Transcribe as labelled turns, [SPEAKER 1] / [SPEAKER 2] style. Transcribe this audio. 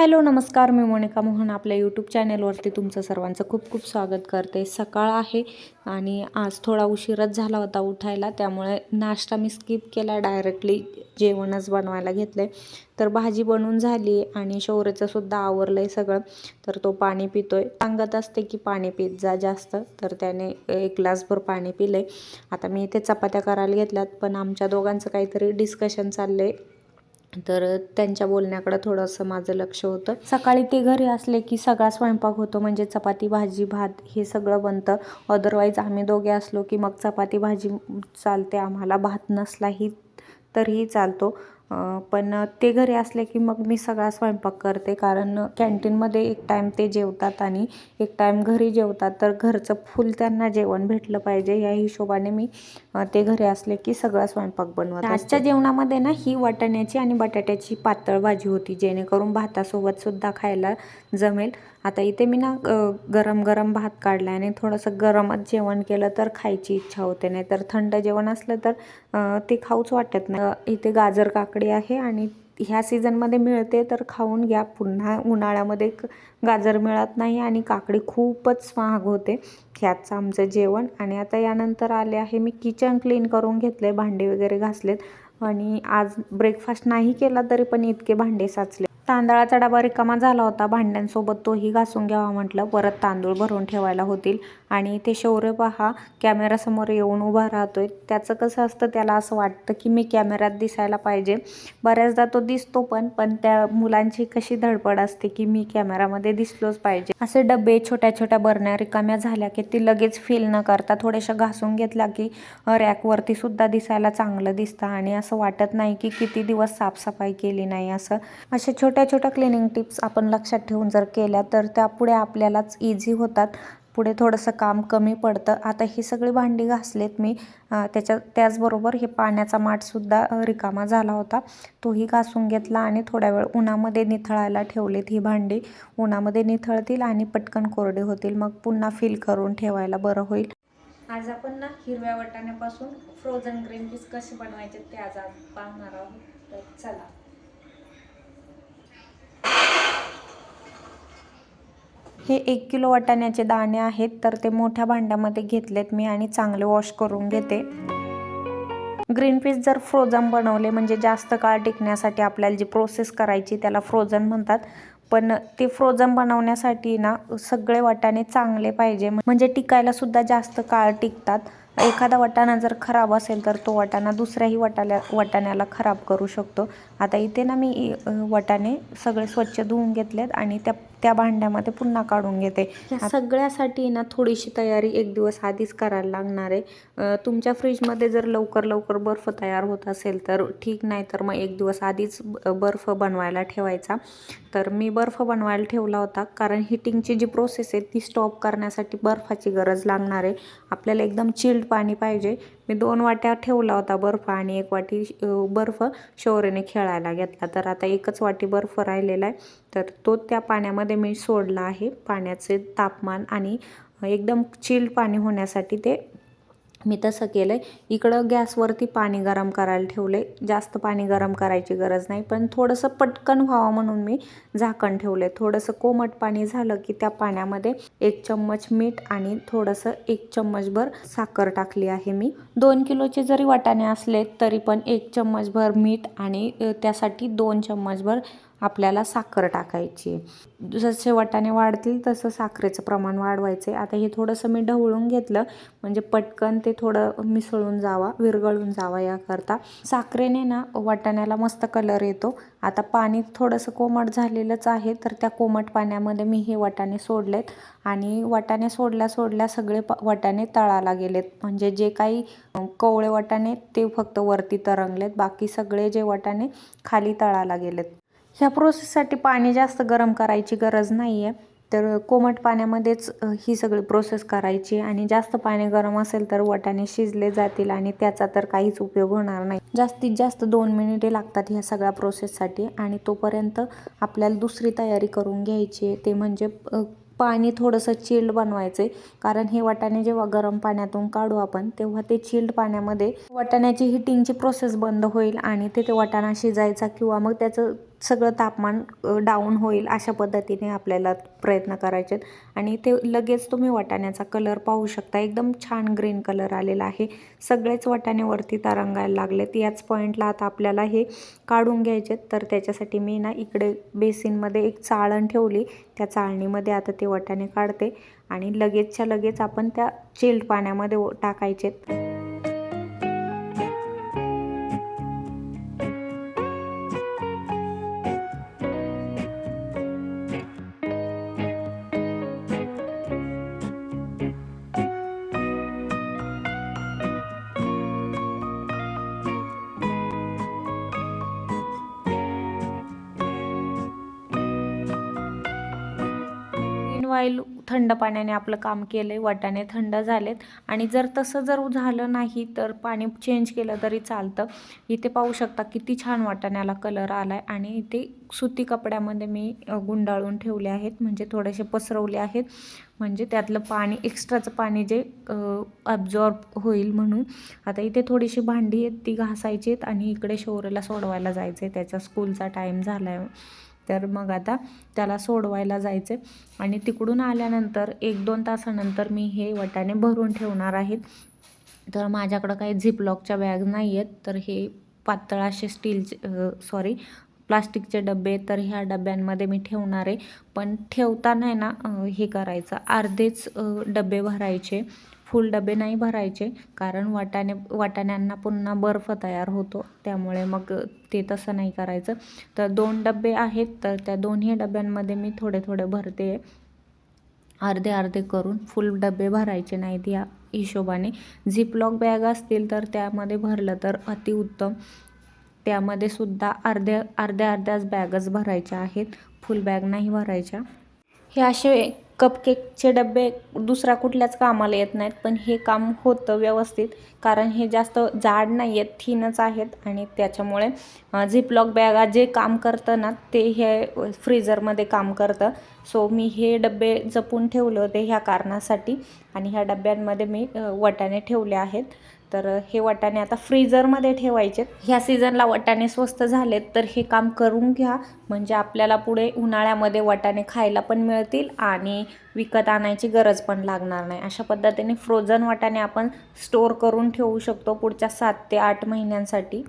[SPEAKER 1] Hello नमस्कार. मी मोनिका मोहन. आपल्या YouTube चॅनेलवरती तुमचं सर्वांचं खूप खूप स्वागत करते. सकाळ आहे आणि आज थोडा उशीरच झाला होता उठायला त्यामुळे नाश्ता मी स्किप केला. डायरेक्टली जेवणच बनवायला घेतलं तर भाजी बनवून झाली आणि शौर्यचं सुद्धा आवरलं आहे सगळं. तर तो पाणी पितोय. सांगत असते की पाणी पित जा जास्त. तर त्याने एक ग्लासभर पाणी पिलं आता मी इथे चपात्या करायला घेतल्यात पण आमच्या दोघांचं काहीतरी डिस्कशन चाललं आहे तर त्यांच्या बोलण्याकडं थोडंसं माझं लक्ष होतं. सकाळी ते घरी असले की सगळा स्वयंपाक होतो म्हणजे चपाती भाजी भात हे सगळं बनतं. अदरवाईज आम्ही दोघे असलो की मग चपाती भाजी चालते आम्हाला भात नसलाही तरीही चालतो. पण ते घरी असले की मग मी सगळा स्वयंपाक करते. कारण कॅन्टीनमध्ये एक टाईम ते जेवतात आणि एक टाईम घरी जेवतात. तर घरचं फुल त्यांना जेवण भेटलं पाहिजे. या हिशोबाने मी ते घरी असले की सगळा स्वयंपाक बनवत आजच्या जेवणामध्ये ना ही वाटाण्याची आणि बटाट्याची पातळ भाजी होती. जेणेकरून भातासोबत सुद्धा खायला जमेल. आता इथे मी ना गरम गरम भात काढला आणि थोडंसं गरमच जेवण केलं तर खायची इच्छा होते. नाही तर थंड जेवण असलं तर ते खाऊच वाटत नाही. इथे गाजर काकडी आहे आणि ह्या सीझनमध्ये मिळते तर खाऊन घ्या. पुन्हा उन्हाळ्यामध्ये गाजर मिळत नाही आणि काकडी खूपच महाग होते. ह्याचं आमचं जेवण आणि आता यानंतर आले आहे मी किचन क्लीन करून घेतले भांडे वगैरे घासलेत आणि आज ब्रेकफास्ट नाही केला तरी पण इतके भांडे साचले. तांदळाचा डबा रिकामा झाला होता. भांड्यांसोबत तोही घासून घ्यावा म्हटलं. परत तांदूळ भरून ठेवायला होतील. आणि ते शौर्य पहा. कॅमेरासमोर येऊन उभा राहतोय. त्याचं कसं असतं? त्याला असं वाटतं की मी कॅमेऱ्यात दिसायला पाहिजे. बऱ्याचदा तो दिसतो पण पण त्या मुलांची कशी धडपड असते की मी कॅमेरामध्ये दिसलोच पाहिजे. असे डबे छोट्या छोट्या बरण्या रिकाम्या झाल्या की ती लगेच फील न करता थोड्याशा घासून घेतल्या की रॅकवरती सुद्धा दिसायला चांगलं दिसतं. आणि असं वाटत नाही की किती दिवस साफसफाई केली नाही असं. असे छोट्या छोट्या क्लिनिंग टिप्स आपण लक्षात ठेवून जर केल्या तर त्या पुढे आपल्यालाच इझी होतात. पुढे थोडंसं काम कमी पडतं. आता ही सगळी भांडी घासलेत मी. त्याच्या त्याचबरोबर हे पाण्याचा माठसुद्धा रिकामा झाला होता. तोही घासून घेतला आणि थोड्या वेळ उन्हामध्ये निथळायला ठेवलेत ही भांडी. उन्हामध्ये निथळतील आणि पटकन कोरडे होतील. मग पुन्हा फिल करून ठेवायला बरं होईल. आज आपण ना हिरव्या वाटाण्यापासून फ्रोझन ग्रीन पीस कसे बनवायचे ते आज आज पाहणार आहोत. तर चला. हे एक किलो वाटाण्याचे दाणे आहेत तर ते मोठ्या भांड्यामध्ये घेतलेत मी आणि चांगले वॉश करून घेते. ग्रीन पीस जर फ्रोझन बनवले म्हणजे जास्त काळ टिकण्यासाठी आपल्याला जी प्रोसेस करायची त्याला फ्रोझन म्हणतात. पण ते फ्रोझन बनवण्यासाठी ना सगळे वाटाणे चांगले पाहिजे. म्हणजे टिकायला सुद्धा जास्त काळ टिकतात. एखादा वाटाणा जर खराब असेल तर तो वाटाणा दुसऱ्याही वाटाल्या वाटाण्याला खराब करू शकतो. आता इथे ना मी वाटाणे सगळे स्वच्छ धुवून घेतलेत आणि त्या त्या भांड्यामध्ये पुन्हा काढून घेते. या सगळ्यासाठी ना थोडीशी तयारी एक दिवस आधीच करायला लागणार आहे. तुमच्या फ्रीजमध्ये जर लवकर लवकर बर्फ तयार होत असेल तर ठीक नाही तर मग एक दिवस आधीच बर्फ बनवायला ठेवायचा. तर मी बर्फ बनवायला ठेवला होता. कारण हिटिंगची जी प्रोसेस आहे ती स्टॉप करण्यासाठी बर्फाची गरज लागणार आहे. आपल्याला एकदम चिल्ड पाणी पाहिजे. मी दोन वाट्या ठेवला होता बर्फ आणि एक वाटी बर्फ शौर्यने खेळायला घेतला. तर आता एकच वाटी बर्फ राहिलेला आहे. तर तो त्या पाण्यामध्ये मी सोडला आहे. पाण्याचे तापमान आणि एकदम चिल्ड पाणी होण्यासाठी ते मी तसं केलं आहे इकडं गॅसवरती पाणी गरम करायला ठेवलं आहे जास्त पाणी गरम करायची गरज नाही. पण थोडंसं पटकन व्हावं म्हणून मी झाकण ठेवलं आहे थोडंसं कोमट पाणी झालं की त्या पाण्यामध्ये एक चम्मच मीठ आणि थोडंसं एक चम्मचभर साखर टाकली आहे मी. दोन किलोचे जरी वाटाणे असले तरी पण एक चम्मचभर मीठ आणि त्यासाठी दोन चम्मचभर आपल्याला साखर टाकायची. जसे वाटाणे वाढतील तसं साखरेचं प्रमाण वाढवायचे आता हे थोडंसं मी ढवळून घेतलं. म्हणजे पटकन ते थोडं मिसळून जावा विरघळून जावा याकरता. साखरेने ना वाटाण्याला मस्त कलर येतो. आता पाणी थोडंसं कोमट झालेलंच आहे तर त्या कोमट पाण्यामध्ये मी हे वाटाणे सोडलेत. आणि वाटाणे सोडल्या सोडल्या सगळे प वाटाणे तळाला गेलेत. म्हणजे जे काही कवळे वाटाणे ते फक्त वरती तरंगलेत. बाकी सगळे जे वाटाणे खाली तळाला गेलेत. ह्या प्रोसेससाठी पाणी जास्त गरम करायची गरज नाही आहे तर कोमट पाण्यामध्येच ही सगळी प्रोसेस करायची आणि जास्त पाणी गरम असेल तर वाटाणे शिजले जातील आणि त्याचा तर काहीच उपयोग होणार नाही. जास्तीत जास्त दोन मिनिटे लागतात ह्या सगळ्या प्रोसेससाठी आणि तोपर्यंत आपल्याला दुसरी तयारी करून घ्यायची आहे. ते म्हणजे पाणी थोडंसं चिल्ड बनवायचे कारण हे वाटाणे जेव्हा गरम पाण्यातून काढू आपण तेव्हा ते चिल्ड पाण्यामध्ये वाटाण्याची हिटिंगची प्रोसेस बंद होईल आणि तिथे ते वाटाणा शिजायचा किंवा मग त्याचं सगळं तापमान डाऊन होईल अशा पद्धतीने आपल्याला प्रयत्न करायचे आणि ते लगेच तुम्ही वाटाण्याचा कलर पाहू शकता. एकदम छान ग्रीन कलर आलेला आहे. सगळेच वाटाण्यावरती तरंगायला लागलेत. याच पॉईंटला आता आपल्याला हे काढून घ्यायचे आहेत. तर त्याच्यासाठी मी ना इकडे बेसिनमध्ये एक चाळण ठेवली. त्या चाळणीमध्ये आता ते वाटाणे काढते. आणि लगेचच्या लगेच आपण त्या चिल्ड पाण्यामध्ये टाकायचेत ऑइल वाईल थंड पाण्याने आपलं काम केलं आहे वाटाणे थंड झालेत. आणि जर तसं जर झालं नाही तर पाणी चेंज केलं तरी चालतं. इथे पाहू शकता किती छान वाटाण्याला कलर आला आहे आणि इथे सुती कपड्यामध्ये मी गुंडाळून ठेवले आहेत. म्हणजे थोडेसे पसरवले आहेत. म्हणजे त्यातलं पाणी एक्स्ट्राचं पाणी जे ॲब्झॉर्ब होईल म्हणून. आता इथे थोडीशी भांडी आहेत ती घासायची आहेत. आणि इकडे शौर्यला सोडवायला जायचं आहे त्याचा स्कूलचा टाईम झाला आहे तर मग आता त्याला सोडवायला जायचे आणि तिकडून आल्यानंतर एक दोन तासानंतर मी हे वटाने भरून ठेवणार आहेत तर माझ्याकडं काही झिपलॉकच्या बॅग नाही आहेत तर हे पातळ असे स्टीलचे सॉरी प्लास्टिकचे डबे तर ह्या डब्यांमध्ये मी ठेवणार आहे. पण ठेवताना आहे ना हे करायचं. अर्धेच डबे भरायचे. फुल डबे नाही भरायचे कारण वाटाणे वाटाण्यांना पुन्हा बर्फ तयार होतो. त्यामुळे मग ते तसं नाही करायचं. तर दोन डबे आहेत तर त्या दोन्ही डब्यांमध्ये मी थोडे थोडे भरते. अर्धे अर्धे करून फुल डबे भरायचे नाहीत या हिशोबाने. झिपलॉक बॅग असतील तर त्यामध्ये भरलं तर अतिउत्तम त्यामध्ये सुद्धा अर्ध्या अर्ध्या अर्ध्याच बॅगच भरायच्या आहेत. फुल बॅग नाही भरायच्या. हे असे कपकेकचे डबे दुसरा कुठल्याच कामाला येत नाहीत पण हे काम होतं व्यवस्थित. कारण हे जास्त जाड नाही आहेत थिनच आहेत आणि त्याच्यामुळे झिपलॉक बॅगा जे काम करतं ना ते हे फ्रीझरमध्ये काम करतं. सो मी हे डबे जपून ठेवले होते ह्या कारणासाठी आणि ह्या डब्यांमध्ये मी अ, ठेवले आहेत. तर हे वाटाणे आता फ्रीजरमध्ये ठेवायचे. ह्या सीझनला वाटाणे स्वस्त झालेत तर हे काम करून घ्या. म्हणजे आपल्याला पुढे उन्हाळ्यामध्ये वाटाणे खायला पण मिळतील आणि विकत आणायची गरज पण लागणार नाही. अशा पद्धतीने फ्रोझन वाटाणे आपण स्टोअर करून ठेवू शकतो पुढच्या सात ते आठ महिन्यांसाठी.